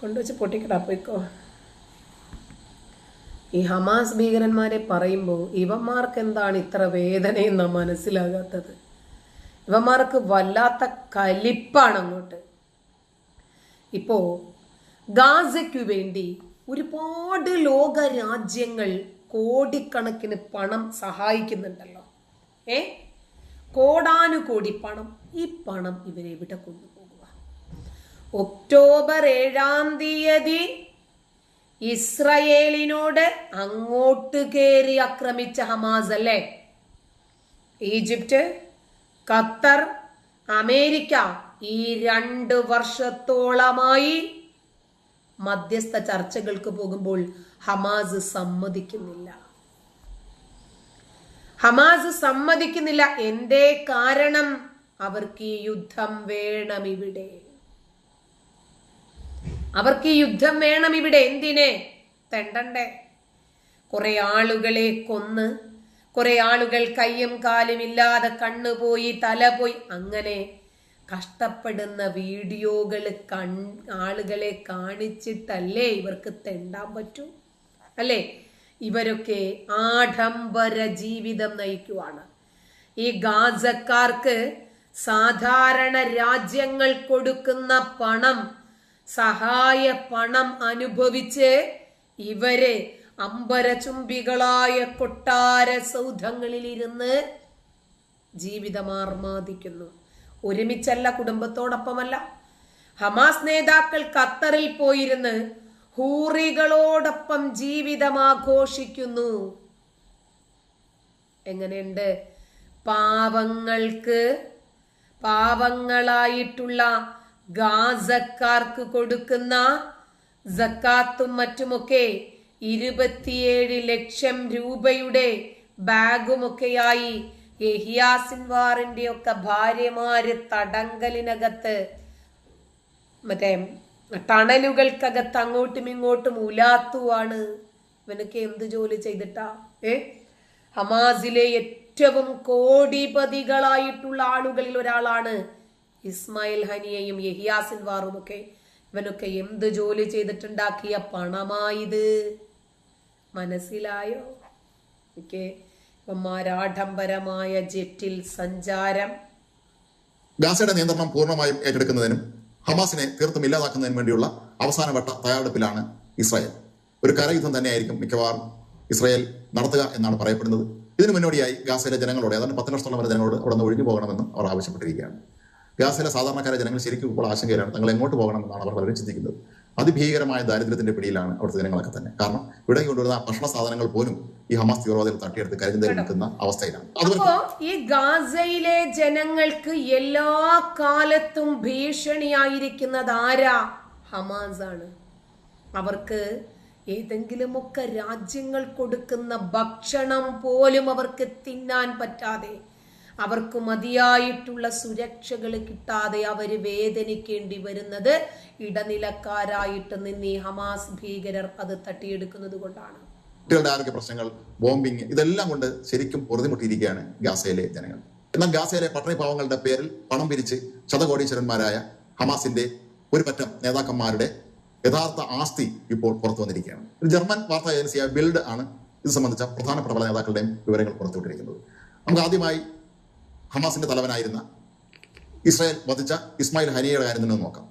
കൊണ്ടുവച്ച് പൊട്ടിക്കടാ പോയിക്കോ. ഈ ഹമാസ് ഭീകരന്മാരെ പറയുമ്പോൾ ഇവന്മാർക്ക് എന്താണ് ഇത്ര വേദനയെന്ന മനസ്സിലാകാത്തത്? ഇവന്മാർക്ക് വല്ലാത്ത കലിപ്പാണ് അങ്ങോട്ട് ഇപ്പോ ഗാസയ്ക്കു വേണ്ടി ഒരുപാട് ലോക രാജ്യങ്ങൾ കോടിക്കണക്കിന് പണം സഹായിക്കുന്നുണ്ടല്ലോ. ഏ? കോടാനുകോടി പണം ഈ പണം ഇവരെവിടെ കൊണ്ടുപോകുക ഒക്ടോബർ ഏഴാം തീയതി ഇസ്രയേലിനോട് അങ്ങോട്ട് കയറി ആക്രമിച്ച ഹമാസ് അല്ലേ? ഈജിപ്റ്റ് ഖത്തർ അമേരിക്ക ഈ രണ്ട് വർഷത്തോളമായി മധ്യസ്ഥ ചർച്ചകൾക്ക് പോകുമ്പോൾ ഹമാസ് സമ്മതിക്കുന്നില്ല. ഹമാസ് സമ്മതിക്കുന്നില്ല. എന്തേ കാരണം? അവർക്ക് ഈ യുദ്ധം വേണം ഇവിടെ. അവർക്ക് ഈ യുദ്ധം വേണം ഇവിടെ എന്തിനെ? തെണ്ടണ്ടേ. കുറെ ആളുകളെ കൊന്ന് കുറെ ആളുകൾ കയ്യും കാലും ഇല്ലാതെ കണ്ണു പോയി തല പോയി അങ്ങനെ കഷ്ടപ്പെടുന്ന വീഡിയോകൾ കൺ ആളുകളെ കാണിച്ചിട്ടല്ലേ ഇവർക്ക് തെണ്ടാൻ പറ്റൂ? അല്ലേ? ഇവരൊക്കെ ആഡംബര ജീവിതം നയിക്കുവാണ്. ഈ ഗാസക്കാർക്ക് സാധാരണ രാജ്യങ്ങൾ കൊടുക്കുന്ന പണം സഹായ പണം അനുഭവിച്ച് ഇവരെ അമ്പരചുംബികളായ കൊട്ടാര സൗധങ്ങളിലിരുന്ന് ജീവിതമാർമാദിക്കുന്നു. ഒരുമിച്ചല്ല കുടുംബത്തോടൊപ്പമല്ല. ഹമാസ് നേതാക്കൾ ഖത്തറിൽ പോയിരുന്ന് ഹൂറികളോടൊപ്പം ജീവിതം ആഘോഷിക്കുന്നു എങ്ങനെയുണ്ട്? പാവങ്ങൾക്ക് പാവങ്ങളായിട്ടുള്ള ഗാസക്കാർക്ക് കൊടുക്കുന്ന സക്കാത്തും മറ്റുമൊക്കെ ഇരുപത്തിയേഴ് ലക്ഷം രൂപയുടെ ബാഗുമൊക്കെയായി യഹിയാസിൻവാറിന്റെ ഒക്കെ ഭാര്യമാര് തടങ്കലിനകത്ത് മറ്റേ ടണലുകൾക്കകത്ത് അങ്ങോട്ടും ഇങ്ങോട്ടും ഉലാത്തുവാണ്. ഇവനൊക്കെ എന്ത് ജോലി ചെയ്തിട്ടാ? ഏ? ഹമാസിലെ ഏറ്റവും കോടിപതികളായിട്ടുള്ള ആളുകളിൽ ഒരാളാണ് ഇസ്മായിൽ ഹനിയയും യഹിയാസിൻ വാറും ഒക്കെ ഇവനൊക്കെ എന്ത് ജോലി ചെയ്തിട്ടുണ്ടാക്കിയ പണമായത്? മനസ്സിലായോ? ഓക്കെ ഇവന്മാരാഡംബരമായ ജെറ്റിൽ സഞ്ചാരം. ഗാസയുടെ നിയന്ത്രണം പൂർണമായും ഏറ്റെടുക്കുന്നതിനും ഹമാസിനെ തീർത്തും ഇല്ലാതാക്കുന്നതിനും വേണ്ടിയുള്ള അവസാനവട്ട തയ്യാറെടുപ്പിലാണ് ഇസ്രായേൽ. ഒരു കരയുദ്ധം തന്നെയായിരിക്കും മിക്കവാറും ഇസ്രായേൽ നടത്തുക എന്നാണ് പറയപ്പെടുന്നത്. ഇതിനു മുന്നോടിയായി ഗാസയിലെ ജനങ്ങളോട് ഏതാണ്ട് പത്ത് വരെ ജനങ്ങളോട് അവിടെ നിന്ന് ഒഴിഞ്ഞു പോകണമെന്ന് അവർ ആവശ്യപ്പെട്ടിരിക്കുകയാണ്. ഗാസയിലെ സാധാരണക്കാരെ ജനങ്ങൾ ശരിക്കും ഇപ്പോൾ ആശങ്കയിലാണ്. തങ്ങൾ എങ്ങോട്ട് പോകണമെന്നാണ് അവർ പലരും ചിന്തിക്കുന്നത്. അതിഭീകരമായ ദാരിദ്ര്യത്തിന്റെ പിടിയിലാണ് അവിടുത്തെ ജനങ്ങളൊക്കെ തന്നെ. കാരണം ഇവിടെ കൊണ്ടുവരുന്ന ഭക്ഷണ സാധനങ്ങൾ പോലും ഈ ഹമാസ് തീവ്രവാദികൾ തട്ടിയെടുത്ത് കരിന്തയിൽ നിൽക്കുന്ന അവസ്ഥയിലാണ് ഈ ഗാസയിലെ ജനങ്ങൾക്ക് എല്ലാ കാലത്തും ഭീഷണിയായിരിക്കുന്നത് ആരാ? ഹമാസ് ആണ്. അവർക്ക് ഏതെങ്കിലുമൊക്കെ രാജ്യങ്ങൾ കൊടുക്കുന്ന ഭക്ഷണം പോലും അവർക്ക് തിന്നാൻ പറ്റാതെ അവർക്ക് മതിയായിട്ടുള്ള സുരക്ഷകൾ കിട്ടാതെ അവർ വേദനിക്കേണ്ടി വരുന്നത് ഇടനിലക്കാരായിട്ട് നിന്ന് ഹമാസ് ഭീകരർ അത് തട്ടിയെടുക്കുന്നത് കൊണ്ടാണ്. കുട്ടികളുടെ ആരോഗ്യ പ്രശ്നങ്ങൾ ബോംബിങ് ഇതെല്ലാം കൊണ്ട് ശരിക്കും പൊറുതിമുട്ടിയിരിക്കുകയാണ് ഗാസയിലെ ജനങ്ങൾ. എന്നാൽ ഗാസയിലെ പട്ടണി പാവങ്ങളുടെ പേരിൽ പണം പിരിച്ച് ശതകോടീശ്വരന്മാരായ ഹമാസിന്റെ ഒരു പറ്റം നേതാക്കന്മാരുടെ യഥാർത്ഥ ആസ്തി ഇപ്പോൾ പുറത്തു വന്നിരിക്കുകയാണ്. ഒരു ജർമ്മൻ വാർത്താ ഏജൻസിയായ ബിൽഡ് ആണ് ഇത് സംബന്ധിച്ച പ്രധാനപ്പെട്ട പല നേതാക്കളുടെയും വിവരങ്ങൾ പുറത്തുവിട്ടിരിക്കുന്നത്. നമുക്ക് ആദ്യമായി ഹമാസിന്റെ തലവനായിരുന്ന ഇസ്രായേൽ വധിച്ച ഇസ്മായിൽ ഹനിയയുടെ കാര്യം തന്നെ നോക്കാം.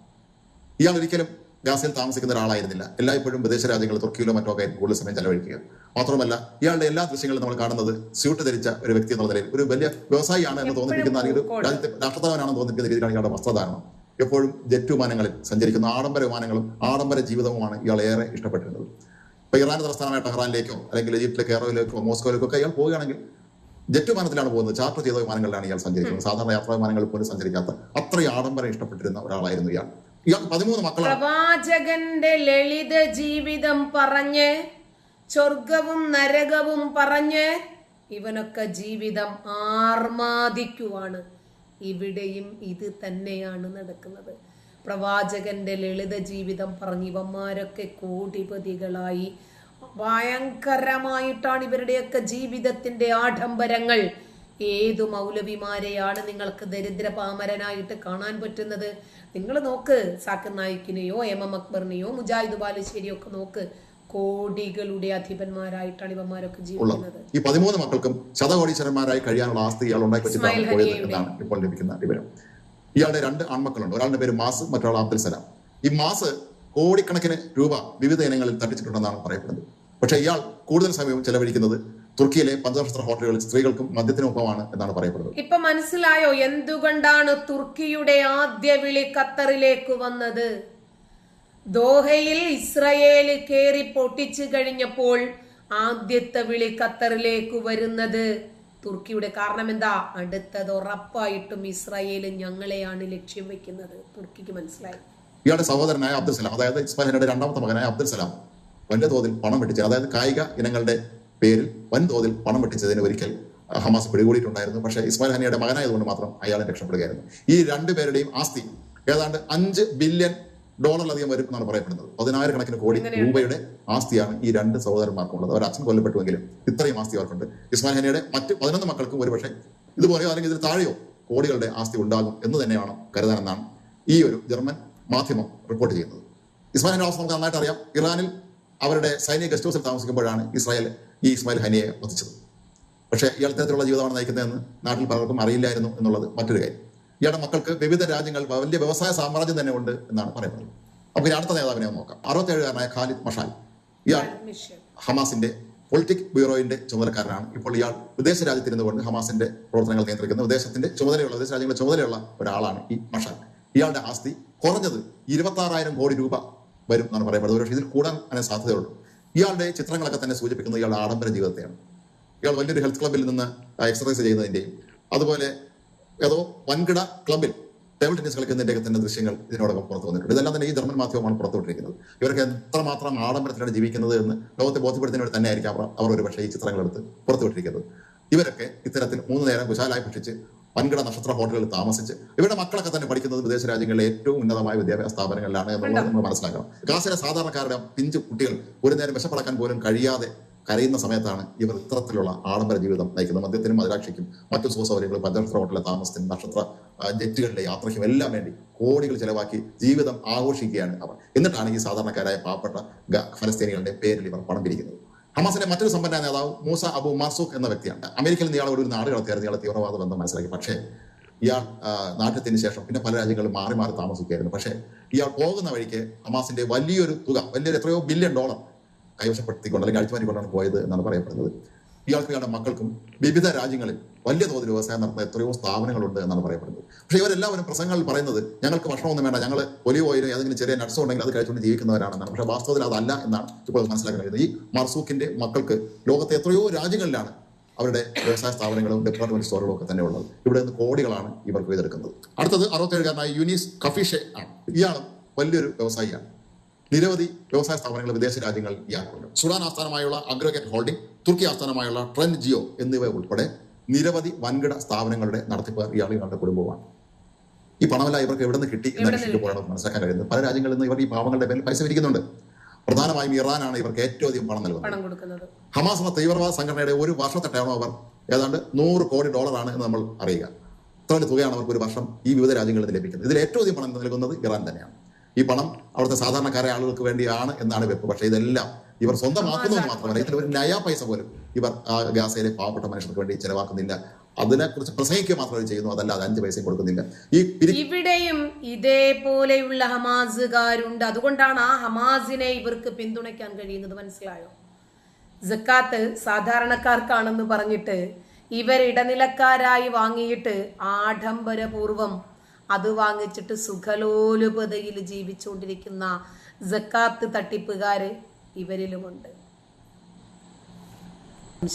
ഇയാൾ ഒരിക്കലും ഗാസയിൽ താമസിക്കുന്ന ഒരാളായിരുന്നില്ല. എല്ലായ്പ്പോഴും വിദേശ രാജ്യങ്ങളിൽ തുർക്കിയിലോ മറ്റോ ഒക്കെ കൂടുതൽ സമയം ചെലവഴിക്കുക. മാത്രമല്ല ഇയാളുടെ എല്ലാ ദൃശ്യങ്ങളും നമ്മൾ കാണുന്നത് സ്യൂട്ട് ധരിച്ച ഒരു വ്യക്തി എന്നുള്ള നിലയിൽ ഒരു വലിയ വ്യവസായിയാണ് എന്ന് തോന്നിപ്പിക്കുന്ന അല്ലെങ്കിൽ ഒരു രാജ്യത്തെ രാഷ്ട്രത്തലവനാണെന്ന് തോന്നിപ്പിക്കുന്ന രീതിയിലാണ് ഇയാളുടെ വസ്ത്രധാരണം എപ്പോഴും ജെറ്റ് വിമാനങ്ങളിൽ സഞ്ചരിക്കുന്ന ആഡംബര വിമാനങ്ങളും ആഡംബര ജീവിതവുമാണ് ഇയാൾ ഏറെ ഇഷ്ടപ്പെട്ടിരുന്നത്. ഇപ്പൊ ഇറാൻ തലസ്ഥാനമായ ടെഹ്റാനിലേക്കോ അല്ലെങ്കിൽ ഈജിപ്തിലെ കെയറോയിലേക്കോ മോസ്കോയിലേക്കോ ഒക്കെ ഇയാൾ പോവുകയാണെങ്കിൽ ജെറ്റ് വിമാനത്തിലാണ് പോകുന്നത്. ചാർട്ടർ ചെയ്ത വിമാനങ്ങളിലാണ് ഇയാൾ സഞ്ചരിക്കുന്നത്. സാധാരണ യാത്രാ വിമാനങ്ങൾ പോലും സഞ്ചരിക്കാത്ത അത്രയും ആഡംബരം ഇഷ്ടപ്പെട്ടിരുന്ന ഒരാളായിരുന്നു ഇയാൾ. ഇയാൾ പതിമൂന്ന് മക്കളാണ്. പ്രവാചകന്റെ ലളിത ജീവിതം പറഞ്ഞ് സ്വർഗവും നരകവും പറഞ്ഞ് ഇവനൊക്കെ ജീവിതം ആർമാദിക്കുവാണ്. ഇവിടെയും ഇത് തന്നെയാണ് നടക്കുന്നത്. പ്രവാചകന്റെ ലളിത ജീവിതം പറഞ്ഞ് ഇവന്മാരൊക്കെ കോടിപതികളായി ഭയങ്കരമായിട്ടാണ് ഇവരുടെയൊക്കെ ജീവിതത്തിന്റെ ആഡംബരങ്ങൾ. ഏതു മൗലവിമാരെയാണ് നിങ്ങൾക്ക് ദരിദ്ര പാമരനായിട്ട് കാണാൻ പറ്റുന്നത്? നിങ്ങൾ നോക്ക് സാക്കർ നായിക്കിനെയോ എം എം അക്ബറിനെയോ മുജാഹിദ് ബാലുശ്ശേരിയോ ഒക്കെ നോക്ക്. കോടികളുടെ അധിപന്മാരായിട്ടാണ് ഇവന്മാരൊക്കെ ജീവിക്കുന്നത്. ഈ പതിമൂന്ന് മക്കൾക്കും ശതകോടീശ്വരന്മാരായി കഴിയാനുള്ള ആസ്തി ഇയാൾ ഉണ്ടാക്കി വെച്ചിട്ടാണ് ഇപ്പോൾ ലഭിക്കുന്ന വിവരം. ഇയാളുടെ രണ്ട് ആൺമക്കളുണ്ട്. ഒരാളുടെ പേര് മാസ് മറ്റൊരാൾ അബ്ദുൽ സലാം. ഈ മാസ് കോടിക്കണക്കിന് രൂപ വിവിധ ഇനങ്ങളിൽ തട്ടിച്ചിട്ടുണ്ടെന്നാണ് പറയപ്പെടുന്നത്. പക്ഷേ ഇയാൾ കൂടുതൽ സമയവും ചെലവഴിക്കുന്നത് തുർക്കിയിലെ പഞ്ചനക്ഷത്ര ഹോട്ടലുകളിൽ സ്ത്രീകൾക്കും മദ്യത്തിനൊപ്പമാണ് എന്നാണ് പറയപ്പെടുന്നത്. ഇപ്പൊ മനസ്സിലായോ എന്തുകൊണ്ടാണ് തുർക്കിയുടെ ആദ്യ വിളി ഖത്തറിലേക്ക് വന്നത്? ദോഹയിൽ ഇസ്രയേൽ കേറി പൊട്ടിച്ചു കഴിഞ്ഞപ്പോൾ ആദ്യത്തെ വിളി ഖത്തറിലേക്ക് വരുന്നത്. തുർക്കിയുടെ കാരണം എന്താ അടുത്തത് ഉറപ്പായിട്ടും ഇസ്രയേൽ ഞങ്ങളെയാണ് ലക്ഷ്യം വെക്കുന്നത്. തുർക്കിക്ക് മനസ്സിലായി. ഇയാളുടെ സഹോദരനായ അബ്ദുൽ സലാം അതായത് ഇസ്മാഹിന്റെ രണ്ടാമത്തെ മകനായ അബ്ദുൽ സലാം വലിയ തോതിൽ പണം വെട്ടിച്ചത് അതായത് കായിക ഇനങ്ങളുടെ പേരിൽ വൻതോതിൽ പണം വെട്ടിച്ചതിന് ഒരിക്കൽ ഹമാസ് പിടികൂടിയിട്ടുണ്ടായിരുന്നു. പക്ഷേ ഇസ്മായിൽ ഹനിയുടെ മകനായതുകൊണ്ട് മാത്രം അയാളെ രക്ഷപ്പെടുകയായിരുന്നു. ഈ രണ്ടുപേരുടെയും ആസ്തി ഏതാണ്ട് അഞ്ച് ബില്യൺ ഡോളറിലധികം വരും എന്നാണ് പറയപ്പെടുന്നത്. പതിനായിരക്കണക്കിന് കോടി രൂപയുടെ ആസ്തിയാണ് ഈ രണ്ട് സഹോദരന്മാർക്കുള്ളത്. അവർ അച്ഛൻ കൊല്ലപ്പെട്ടുവെങ്കിലും ഇത്രയും ആസ്തി അവർക്കുണ്ട്. ഇസ്മായിൽ ഹനിയുടെ മറ്റ് പതിനൊന്ന് മക്കൾക്കും ഒരുപക്ഷെ ഇതുപോലെയോ അല്ലെങ്കിൽ ഇതിന് താഴെയോ കോടികളുടെ ആസ്തി ഉണ്ടാകും എന്ന് തന്നെയാണ് കരുതാനെന്നാണ് ഈ ഒരു ജർമ്മൻ മാധ്യമം റിപ്പോർട്ട് ചെയ്യുന്നത്. ഇസ്മായിലിന്റെ അവസ്ഥ നമുക്ക് നന്നായിട്ട് അറിയാം. ഇറാനിൽ അവരുടെ സൈനിക ഗസ്റ്റ് ഹൗസിൽ താമസിക്കുമ്പോഴാണ് ഇസ്രായേൽ ഈ ഇസ്മായിൽ ഹനിയെ വധിച്ചത്. പക്ഷേ ഇയാൾ ഇത്തരത്തിലുള്ള ജീവിതമാണ് നയിക്കുന്നതെന്ന് നാട്ടിൽ പലർക്കും അറിയില്ലായിരുന്നു എന്നുള്ളത് മറ്റൊരു കാര്യം. ഇയാളുടെ മക്കൾക്ക് വിവിധ രാജ്യങ്ങൾ വലിയ വ്യവസായ സാമ്രാജ്യം തന്നെ ഉണ്ട് എന്നാണ് പറയുന്നത്. നമുക്ക് ഇനി അടുത്ത നേതാവിനെ നോക്കാം. അറുപത്തേഴുകാരനായ ഖാലിദ് മഷാൽ. ഇയാൾ ഹമാസിന്റെ പൊളിറ്റിക് ബ്യൂറോയിന്റെ ചുമതലക്കാരനാണ്. ഇപ്പോൾ ഇയാൾ വിദേശ രാജ്യത്തിരുന്നുകൊണ്ട് ഹമാസിന്റെ പ്രവർത്തനങ്ങൾ നിയന്ത്രിക്കുന്ന. വിദേശത്തിന്റെ ചുമതലയുള്ള വിദേശ രാജ്യങ്ങളുടെ ചുമതലയുള്ള ഒരാളാണ് ഈ മഷാൽ. ഇയാളുടെ ആസ്തി കുറഞ്ഞത് ഇരുപത്താറായിരം കോടി രൂപ വരും എന്നാണ് പറയപ്പെടുന്നത്. പക്ഷേ ഇതിൽ കൂടാൻ അതിന് സാധ്യതയുള്ളൂ. ഇയാളുടെ ചിത്രങ്ങളൊക്കെ തന്നെ സൂചിപ്പിക്കുന്നത് ഇയാളുടെ ആഡംബര ജീവിതത്തെയാണ്. ഇയാൾ വലിയൊരു ഹെൽത്ത് ക്ലബിൽ നിന്ന് എക്സർസൈസ് ചെയ്യുന്നതിന്റെയും അതുപോലെ ഏതോ വൻകിട ക്ലബിൽ ടേബിൾ ടെന്നീസ് കളിക്കുന്നതിന്റെ തന്നെ ദൃശ്യങ്ങൾ ഇതിനോടൊപ്പം പുറത്തു വന്നിട്ടുണ്ട്. ഇതെല്ലാം തന്നെ ഈ ജർമ്മൻ മാധ്യമമാണ് പുറത്തുവിട്ടിരിക്കുന്നത്. ഇവർക്ക് എത്രമാത്രം ആഡംബരത്തിലാണ് ജീവിക്കുന്നത് എന്ന് ലോകത്തെ ബോധ്യപ്പെടുത്തുന്നതിന് വേണ്ടി തന്നെ ആയിരിക്കും അവർ അവർ ഒരു പക്ഷേ ഈ ചിത്രങ്ങളെടുത്ത് പുറത്തുവിട്ടിരിക്കുന്നത്. ഇവരൊക്കെ ഇത്തരത്തിൽ മൂന്ന് നേരം കുശാലായി ഭക്ഷിച്ച് വൻകിട നക്ഷത്ര ഹോട്ടലുകളിൽ താമസിച്ച് ഇവരുടെ മക്കളൊക്കെ തന്നെ പഠിക്കുന്നത് വിദേശ രാജ്യങ്ങളിലെ ഏറ്റവും ഉന്നതമായ വിദ്യാഭ്യാസ സ്ഥാപനങ്ങളിലാണ് എന്നുള്ളത് നമ്മൾ മനസ്സിലാക്കണം. കാസിലെ സാധാരണക്കാരുടെ പിഞ്ച് കുട്ടികൾ ഒരു നേരം വിശപ്പടക്കാൻ പോലും കഴിയാതെ കരയുന്ന സമയത്താണ് ഇവർ ഇത്തരത്തിലുള്ള ആഡംബര ജീവിതം നയിക്കുന്നത്. മദ്യത്തിനും മധുരാക്ഷിക്കും മറ്റു സുഖസൗകര്യങ്ങളും പഞ്ചനക്ഷത്ര ഹോട്ടലിലെ താമസത്തിനും നക്ഷത്ര ജെറ്റുകളുടെ ജെറ്റുകളിലെ യാത്രയ്ക്കും എല്ലാം വേണ്ടി കോടികൾ ചെലവാക്കി ജീവിതം ആഘോഷിക്കുകയാണ് അവർ. എന്നിട്ടാണ് ഈ സാധാരണക്കാരായ പാവപ്പെട്ട ഫലസ്തീനികളുടെ പേരിൽ ഇവർ പണം പിരിക്കുന്നത്. ഹമാസിന്റെ മറ്റൊരു സമ്പന്ന നേതാവ് മൂസ അബു മാസൂഖ് എന്ന വ്യക്തിയാണ്. അമേരിക്കയിൽ ഇയാൾ ഒരു നാട് കടത്തിയായിരുന്നു ഇയാളെ തീവ്രവാദ ബന്ധം മനസ്സിലാക്കി. പക്ഷേ ഇയാൾ നാട്ടത്തിന് ശേഷം പിന്നെ പല രാജ്യങ്ങളും മാറി മാറി താമസിക്കുകയായിരുന്നു. പക്ഷേ ഇയാൾ പോകുന്ന വഴിക്ക് ഹമാസിന്റെ വലിയൊരു തുക വലിയൊരു എത്രയോ ബില്യൺ ഡോളർ കൈവശപ്പെടുത്തിക്കൊണ്ട് അല്ലെങ്കിൽ അഴിച്ചുമാറ്റിക്കൊണ്ടാണ് പോയത് എന്നാണ് പറയപ്പെടുന്നത്. ഇയാൾക്ക് ഇയാളുടെ മക്കൾക്കും വിവിധ രാജ്യങ്ങളിൽ വലിയ തോതിൽ വ്യവസായം നടത്തുന്ന എത്രയോ സ്ഥാപനങ്ങളുണ്ട് എന്നാണ് പറയപ്പെടുന്നത്. പക്ഷേ ഇവരെല്ലാവരും പ്രസംഗങ്ങളിൽ പറയുന്നത് ഞങ്ങൾക്ക് ഭക്ഷണമൊന്നും വേണ്ട ഞങ്ങൾ ഒലിവ് ഓയിൽ ഏതെങ്കിലും ചെറിയ നട്സോ ഉണ്ടെങ്കിൽ അത് കഴിച്ചുകൊണ്ട് ജീവിക്കുന്നവരാണെന്നാണ് പക്ഷേ വാസ്തവത്തിൽ അതല്ല എന്നാണ് ഇപ്പോൾ മനസ്സിലാക്കാൻ കഴിയുന്നത്. ഈ മർസൂഖിന്റെ മക്കൾക്ക് ലോകത്തെ എത്രയോ രാജ്യങ്ങളിലാണ് അവരുടെ വ്യവസായ സ്ഥാപനങ്ങളും ഡിപ്പാർട്ട്മെന്റ് സ്റ്റോറുകളും ഒക്കെ തന്നെ ഉള്ളത്. ഇവിടെ നിന്ന് കോടികളാണ് ഇവർക്ക് ഇതെടുക്കുന്നത്. അടുത്തത് അറുപത്തേഴുകാരനായ യുനീസ് കഫീഷെ ആണ്. ഇയാളും വലിയൊരു വ്യവസായിയാണ്. നിരവധി വ്യവസായ സ്ഥാപനങ്ങൾ വിദേശ രാജ്യങ്ങളിൽ ഇയാൾക്കുണ്ട്. സുഡാൻ ആസ്ഥാനമായുള്ള അഗ്രോഗേറ്റ് ഹോൾഡിംഗ് തുർക്കി ആസ്ഥാനമായുള്ള ട്രെൻഡ് ജിയോ എന്നിവ ഉൾപ്പെടെ നിരവധി വൻകിട സ്ഥാപനങ്ങളുടെ നടത്തിപ്പ് ഇയാൾ ഇയാളുടെ കുടുംബമാണ് ഈ പണമെല്ലാം ഇവർക്ക് എവിടെ നിന്ന് കിട്ടി എന്ന അന്വേഷിക്കുമ്പോഴാണ് മനസ്സിലാക്കാൻ കഴിയുന്നത്. പല രാജ്യങ്ങളിൽ നിന്ന് ഇവർ ഈ പാവങ്ങളുടെ പേരിൽ പൈസ പിരിക്കുന്നുണ്ട് പ്രധാനമായും ഇറാനാണ് ഇവർക്ക് ഏറ്റവും അധികം പണം നൽകുന്നത്. ഹമാസ് എന്ന തീവ്രവാദ സംഘടനയുടെ ഒരു വർഷത്തെ ടേൺ ഓവർ ഏതാണ്ട് നൂറ് കോടി ഡോളറാണ് എന്ന് നമ്മൾ അറിയുക. ഇത്ര വലിയ തുകയാണ് അവർക്ക് ഒരു വർഷം ഈ വിവിധ രാജ്യങ്ങളിൽ നിന്ന് ലഭിക്കുന്നത്. ഇതിൽ ഏറ്റവും അധികം പണം നൽകുന്നത് ഇറാൻ തന്നെയാണ്. ഈ പണം അവിടുത്തെ സാധാരണക്കാരായ ആളുകൾക്ക് വേണ്ടിയാണ് എന്നാണ് വെപ്പ്. പക്ഷേ ഇതെല്ലാം ഇവർ സ്വന്തമാക്കുന്നത് മാത്രമല്ല. ഇതിൽ ഒരു നയാ പൈസ പോലും ഇവർ ആ ഗാസയിലെ പാവപ്പെട്ട മനുഷ്യർക്ക് വേണ്ടി ചെലവാക്കുന്നില്ല. അതിനെക്കുറിച്ച് പ്രസംഗിക്കുക മാത്രമേ ചെയ്യുന്നു അതല്ലാതെ അഞ്ച് പൈസയും കൊടുക്കുന്നില്ല. ഈ ഇവിടെയും ഇതേപോലെയുള്ള ഹമാസുകാരുണ്ട്. അതുകൊണ്ടാണ് ആ ഹമാസിനെ ഇവർക്ക് പിന്തുണയ്ക്കാൻ കഴിയുന്നത് മനസ്സിലായോ? ജക്കാത്ത് സാധാരണക്കാർക്കാണെന്ന് പറഞ്ഞിട്ട് ഇവർ ഇടനിലക്കാരായി വാങ്ങിയിട്ട് ആഡംബരപൂർവം അത് വാങ്ങിച്ചിട്ട് സുഖലോലുപതയിൽ ജീവിച്ചുകൊണ്ടിരിക്കുന്ന ജക്കാത്ത് തട്ടിപ്പുകാര് ഇവരിലുമുണ്ട്.